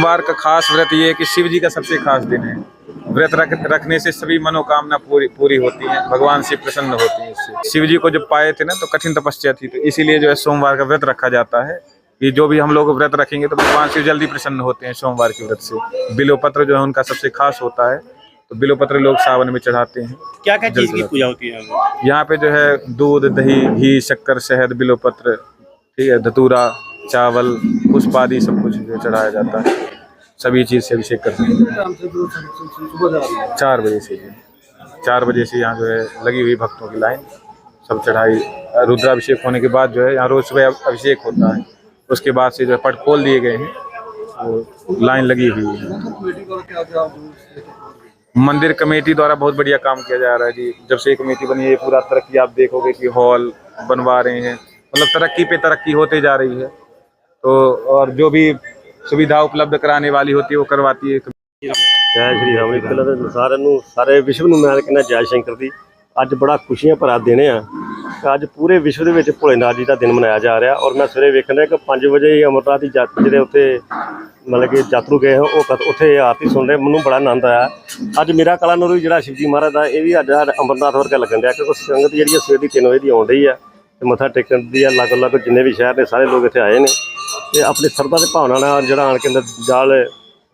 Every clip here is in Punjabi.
सोमवार का खास व्रत ये है कि शिव जी का सबसे खास दिन है। व्रत रख, रखने से सभी मनोकामना पूरी पूरी होती है भगवान शिव प्रसन्न होती है इससे। शिव जी को जब पाए थे ना तो कठिन तपस्या थी तो इसीलिए जो है सोमवार का व्रत रखा जाता है कि जो भी हम लोग व्रत रखेंगे तो भगवान शिव जल्दी प्रसन्न होते हैं सोमवार के व्रत से। बिलोपत्र जो है उनका सबसे खास होता है तो बिलोपत्र लोग सावन में चढ़ाते हैं। क्या क्या चीज़ की पूजा होती है? यहाँ पे जो है दूध दही घी शक्कर शहद बिलोपत्र ठीक है धतूरा चावल पुष्प आदि सब कुछ जो चढ़ाया जाता है, सभी चीज़ से अभिषेक करते हैं। चार बजे से चार बजे से यहाँ जो है लगी हुई भक्तों की लाइन, सब चढ़ाई, रुद्राभिषेक होने के बाद जो है यहाँ रोज सुबह अभिषेक होता है, उसके बाद से जो है पट खोल दिए गए हैं वो लाइन लगी हुई है। मंदिर कमेटी द्वारा बहुत बढ़िया काम किया जा रहा है जी। जब से कमेटी बनी है, पूरा तरक्की आप देखोगे कि हॉल बनवा रहे हैं मतलब तरक्की पे तरक्की होते जा रही है। तो और जो भी सुविधा उपलब्ध कराने वाली होती है वो करवाती है ਜੈ ਸ਼੍ਰੀ ਰਾਮ ਜੀ ਪਹਿਲਾਂ ਤਾਂ ਸਾਰਿਆਂ ਨੂੰ ਸਾਰੇ ਵਿਸ਼ਵ ਨੂੰ ਮੈਂ ਕਹਿੰਦਾ ਜੈ ਸ਼ੰਕਰ ਦੀ ਅੱਜ ਬੜਾ ਖੁਸ਼ੀਆਂ ਭਰਾ ਦਿਨ ਆ ਕਿ ਅੱਜ ਪੂਰੇ ਵਿਸ਼ਵ ਦੇ ਵਿੱਚ ਭੋਲੇਨਾਥ ਜੀ ਦਾ ਦਿਨ ਮਨਾਇਆ ਜਾ ਰਿਹਾ ਔਰ ਮੈਂ ਸਵੇਰੇ ਵੇਖਣ ਰਿਹਾ ਕਿ 5 ਵਜੇ ਹੀ ਅਮਰਨਾਥ ਦੀ ਯਾਤਰਾ ਜਿਹੜੇ ਉੱਥੇ ਮਤਲਬ ਕਿ ਯਾਤਰੂ ਗਏ ਹੋ ਉਹ ਕਥ- ਉੱਥੇ ਆਰਤੀ ਸੁਣ ਰਹੇ ਮੈਨੂੰ ਬੜਾ ਆਨੰਦ ਆਇਆ ਅੱਜ ਮੇਰਾ ਕਲਾ ਨੂਰ ਵੀ ਜਿਹੜਾ ਸ਼ਿਵਜੀ ਮਹਾਰਾਜ ਦਾ ਇਹ ਵੀ ਅੱਜ ਸਾਡਾ ਅਮਰਨਾਥ ਵਰਗਾ ਲੱਗਣ ਡਿਆ ਕਿਉਂਕਿ ਸੰਗਤ ਜਿਹੜੀ ਆ ਸਵੇਰ ਦੀ 3 ਵਜੇ ਦੀ ਆਉਣ ਡਈ ਆ ਤੇ ਮੱਥਾ ਟੇਕਣ ਦੀ ਆ ਲੱਗ ਲੱਗ ਜਿੰਨੇ ਵੀ ਸ਼ਹਿਰ ਨੇ ਸਾਰੇ ਲੋਕ ਇੱਥੇ ਆਏ ਨੇ ਤੇ ਆਪਣੀ ਸਰਦਾ ਤੇ ਭਾਵਨਾ ਨਾਲ ਜਿਹੜਾ ਆਣ ਕੇ ਅੰਦਰ ਜਾਲ,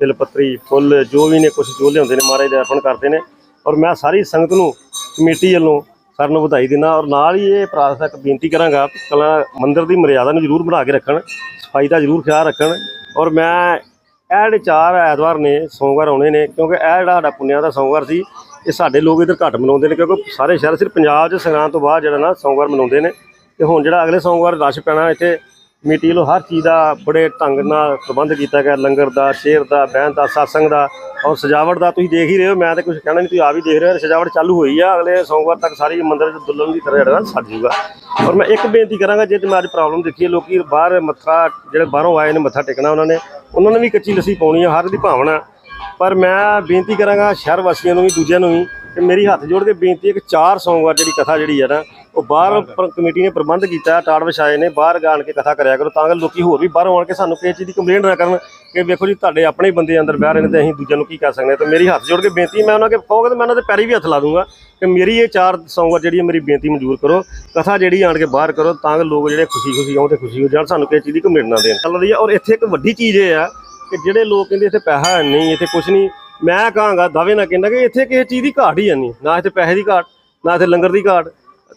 ਤਿਲ, ਪੱਤਰੀ, ਫੁੱਲ, ਜੋ ਵੀ ਨੇ ਕੁਝ ਜੋ ਲਿਆਉਂਦੇ ਨੇ, ਮਹਾਰਾਜ ਦੇ ਅਰਪਣ ਕਰਦੇ ਨੇ। ਔਰ ਮੈਂ ਸਾਰੀ ਸੰਗਤ ਨੂੰ, ਕਮੇਟੀ ਵੱਲੋਂ ਸਾਰਿਆਂ ਨੂੰ ਵਧਾਈ ਦਿੰਦਾ ਔਰ ਨਾਲ ਹੀ ਇਹ ਪ੍ਰਾਰਥਨਾ ਇੱਕ ਬੇਨਤੀ ਕਰਾਂਗਾ, ਕਲਾ ਮੰਦਿਰ ਦੀ ਮਰਿਆਦਾ ਨੂੰ ਜ਼ਰੂਰ ਬਣਾ ਕੇ ਰੱਖਣ, ਸਫ਼ਾਈ ਦਾ ਜ਼ਰੂਰ ਖਿਆਲ ਰੱਖਣ। ਔਰ ਮੈਂ ਇਹ ਜਿਹੜੇ ਚਾਰ ਐਤਵਾਰ ਨੇ, ਸੋਮਵਾਰ ਆਉਣੇ ਨੇ, ਕਿਉਂਕਿ ਇਹ ਜਿਹੜਾ ਸਾਡਾ ਪੁੰਨਿਆ ਦਾ ਸੋਮਵਾਰ ਸੀ, ਇਹ ਸਾਡੇ ਲੋਕ ਇਧਰ ਘੱਟ ਮਨਾਉਂਦੇ ਨੇ, ਕਿਉਂਕਿ ਸਾਰੇ ਸ਼ਹਿਰ, ਸਿਰਫ ਪੰਜਾਬ 'ਚ ਸੰਗਰਾਂਦ ਤੋਂ ਬਾਅਦ ਜਿਹੜਾ ਨਾ ਸੋਮਵਾਰ ਮਨਾਉਂਦੇ ਨੇ। ਤੇ ਹੁਣ ਜਿਹੜਾ ਅਗਲੇ ਸੋਮਵਾਰ ਰਸ਼ ਪੈਣਾ ਇੱਥੇ ਕਮੇਟੀ ਵੱਲੋਂ ਹਰ ਚੀਜ਼ ਦਾ ਬੜੇ ਢੰਗ ਨਾਲ ਪ੍ਰਬੰਧ ਕੀਤਾ ਗਿਆ। ਲੰਗਰ ਦਾ, ਸ਼ੇਰ ਦਾ, ਬਹਿਣ ਦਾ satsang ਦਾ ਔਰ ਸਜਾਵਟ ਦਾ ਤੁਸੀਂ ਦੇਖ ਹੀ ਰਹੇ ਹੋ। ਮੈਂ ਤਾਂ ਕੁਝ ਕਹਿਣਾ ਨਹੀਂ, ਤੁਸੀਂ ਆ ਵੀ ਦੇਖ ਰਹੇ ਹੋ। ਸਜਾਵਟ ਚਾਲੂ ਹੋਈ ਆ। ਅਗਲੇ ਸੋਮਵਾਰ ਤੱਕ ਸਾਰੀ ਮੰਦਿਰ ਚ ਦੁਲਹਨ ਦੀ ਤਰ੍ਹਾਂ ਜਿਹੜਾ ਨਾ ਸੱਜ ਜੂਗਾ ਔਰ ਮੈਂ ਇੱਕ ਬੇਨਤੀ ਕਰਾਂਗਾ, ਜੇ ਤੇ ਮੈਂ ਅੱਜ ਪ੍ਰੋਬਲਮ ਦੇਖੀ ਹੈ ਲੋਕੀ ਬਾਹਰ ਮੱਥਾ, ਜਿਹੜੇ ਬਾਹਰੋਂ ਆਏ ਨੇ, ਮੱਥਾ ਟੇਕਣਾ ਉਹਨਾਂ ਨੇ ਉਹਨਾਂ ਨੇ ਵੀ ਕੱਚੀ ਲੱਸੀ ਪਾਉਣੀ ਆ, ਹਰ ਦੀ ਭਾਵਨਾ। ਪਰ ਮੈਂ ਬੇਨਤੀ ਕਰਾਂਗਾ ਸ਼ਹਿਰ ਵਾਸੀਆਂ ਨੂੰ ਵੀ, ਦੂਜਿਆਂ ਨੂੰ ਵੀ, ਕਿ ਮੇਰੀ ਹੱਥ ਜੋੜ ਕੇ ਬੇਨਤੀ ਹੈ ਕਿ ਚਾਰ ਸੋਮਵਾਰ ਜਿਹੜੀ ਕਥਾ ਜਿਹੜੀ ਹੈ ਨਾ ਉਹ ਬਾਹਰ ਪਰ- ਕਮੇਟੀ ਨੇ ਪ੍ਰਬੰਧ ਕੀਤਾ ਟਾੜ ਵਿਛਾਏ ਨੇ ਬਾਹਰ ਗਾਣ ਕੇ ਕਥਾ ਕਰਿਆ ਕਰੋ ਤਾਂ ਕਿ ਲੋਕੀ ਹੋਰ ਵੀ ਬਾਹਰੋਂ ਆਣ ਕੇ ਸਾਨੂੰ ਕਿਸੇ ਚੀਜ਼ ਦੀ ਕੰਪਲੇਂਟ ਨਾ ਕਰਨ ਕਿ ਵੇਖੋ ਜੀ ਤੁਹਾਡੇ ਆਪਣੇ ਹੀ ਬੰਦੇ ਅੰਦਰ ਬਹਿ ਰਹੇ ਨੇ ਤੇ ਅਸੀਂ ਦੂਜਿਆਂ ਨੂੰ ਕੀ ਕਰ ਸਕਦੇ ਹਾਂ। ਤੇ ਮੇਰੀ ਹੱਥ ਜੋੜ ਕੇ ਬੇਨਤੀ ਮੈਂ ਉਹਨਾਂ ਕੇ ਕਹੋਗੇ ਤੇ ਮੈਂ ਉਹਨਾਂ ਦੇ ਪੈਰੀ ਵੀ ਹੱਥ ਲਾ ਦੂੰਗਾ ਕਿ ਮੇਰੀ ਇਹ ਚਾਰ ਸੋਮਵਾਰ ਜਿਹੜੀ ਹੈ ਮੇਰੀ ਬੇਨਤੀ ਮਨਜ਼ੂਰ ਕਰੋ ਕਥਾ ਜਿਹੜੀ ਆਣ ਕੇ ਬਾਹਰ ਕਰੋ ਤਾਂ ਕਿ ਲੋਕ ਜਿਹੜੇ ਖੁਸ਼ੀ ਖੁਸ਼ੀ ਆਉਣ ਤੇ ਖੁਸ਼ੀ ਹੋ ਜਾਣ ਸਾਨੂੰ ਕਿਸੇ ਚੀਜ਼ ਦੀ ਕੰਪਲੇਂਟ ਨਾ ਦੇਣ। ਚੱਲ ਰਹੀ ਹੈ ਔਰ ਇੱਥੇ ਇੱਕ ਵੱਡੀ ਚੀਜ਼ ਇਹ ਆ ਕਿ ਜਿਹੜੇ ਲੋਕ ਕਹਿੰਦੇ ਇੱਥੇ ਪੈਸਾ ਹੈ ਨਹੀਂ ਇੱਥੇ ਕੁਝ ਨਹੀਂ ਮੈਂ ਕਹਾਂਗਾ ਦਾਅਵੇ ਨਾਲ ਕਹਿੰਦਾ ਕਿ ਇੱਥੇ ਕਿਸੇ ਚੀਜ਼ ਦੀ ਘਾਟ ਹੀ ਹੈ ਨਹੀਂ ਨਾ ਇੱਥੇ ਪੈਸੇ ਦੀ ਘਾਟ ਨਾ ਇੱਥੇ ਲੰਗਰ ਦੀ ਘਾਟ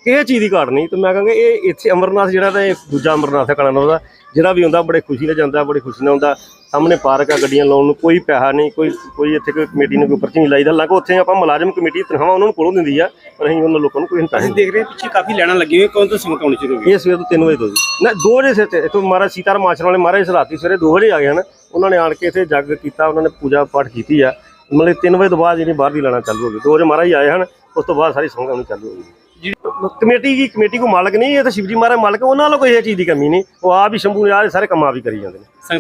ਕਿਸੇ ਚੀਜ਼ ਦੀ ਘਾਟ ਨਹੀਂ ਤੇ ਮੈਂ ਕਹਾਂਗਾ ਇਹ ਇੱਥੇ ਅਮਰਨਾਥ ਜਿਹੜਾ ਤਾਂ ਇਹ ਦੂਜਾ ਅਮਰਨਾਥ ਹੈ ਕਲਾਨੌਰ ਦਾ ਜਿਹੜਾ ਵੀ ਹੁੰਦਾ ਬੜੇ ਖੁਸ਼ੀ ਨਾਲ ਜਾਂਦਾ ਬੜੀ ਖੁਸ਼ੀ ਨਾਲ ਹੁੰਦਾ ਸਾਹਮਣੇ ਪਾਰਕ ਆ ਗੱਡੀਆਂ ਲਾਉਣ ਨੂੰ ਕੋਈ ਪੈਸਾ ਨਹੀਂ ਕੋਈ ਕੋਈ ਇੱਥੇ ਕੋਈ ਕਮੇਟੀ ਨੂੰ ਕੋਈ ਪਰਚੀ ਨਹੀਂ ਲਾਈਦਾ ਹਾਲਾਂਕਿ ਉੱਥੇ ਆਪਾਂ ਮੁਲਾਜ਼ਮ ਕਮੇਟੀ ਤਨਖਾਹਾਂ ਉਹਨਾਂ ਨੂੰ ਕੋਲੋਂ ਦਿੰਦੀ ਆ ਪਰ ਅਸੀਂ ਉਹਨਾਂ ਲੋਕਾਂ ਨੂੰ ਕੋਈ ਪੈਸੇ ਅਸੀਂ ਦੇਖ ਰਹੇ ਪਿੱਛੇ ਕਾਫੀ ਲੈਣਾ ਲੱਗੀ ਹੋਈ ਕੌਣ ਤੋਂ ਸੰਗਤ ਆਉਣੀ ਸ਼ੁਰੂ ਹੋ ਗਈ ਇਹ ਸਵੇਰ ਤੋਂ 3 ਵਜੇ ਤੋਂ ਜੀ। ਨਾ 2 ਵਜੇ ਸੇ ਇੱਥੋਂ ਮਹਾਰਾਜ ਸੀਤਾਰਾਮ ਆਸ਼ਰਮ ਵਾਲੇ ਮਹਾਰਾਜ ਰਾਤੀ ਸਵੇਰੇ 2 ਵਜੇ ਆ ਗਏ ਹਨ ਉਹਨਾਂ ਨੇ ਆਣ ਕੇ ਇੱਥੇ ਜੱਗ ਕੀਤਾ ਉਹਨਾਂ ਨੇ ਪੂਜਾ ਪਾਠ ਕੀਤੀ ਆ। ਮਤਲਬ 3 ਵਜੇ ਤੋਂ ਬਾਅਦ ਜਿਹੜੀ ਬਾਹਰ ਦੀ ਲੈਣਾ ਚਾਲੂ ਹੋ ਗਈ। 2 ਵਜੇ ਮਹਾਰਾਜ ਆਏ ਹਨ ਉਸ ਤੋਂ ਬਾਅਦ ਸਾਰੀ ਸੰਗਤ ਆਉਣੀ ਚਾਲੂ ਹੋ ਗਈ। ਕਮੇਟੀ ਦੀ ਕਮੇਟੀ ਕੋ ਮਾਲਕ ਨਹੀਂ, ਇਹ ਤਾਂ ਸ਼ਿਵਜੀ ਮਹਾਰਾਜ ਮਾਲਕ, ਉਹਨਾਂ ਨਾਲ ਕੋਈ ਇਹ ਚੀਜ਼ ਦੀ ਕਮੀ ਨਹੀਂ। ਉਹ ਆਪ ਹੀ ਸ਼ੰਭੂ ਨੇ ਆਹ ਸਾਰੇ ਕੰਮ ਆਪ ਹੀ ਕਰੀ ਜਾਂਦੇ ਨੇ।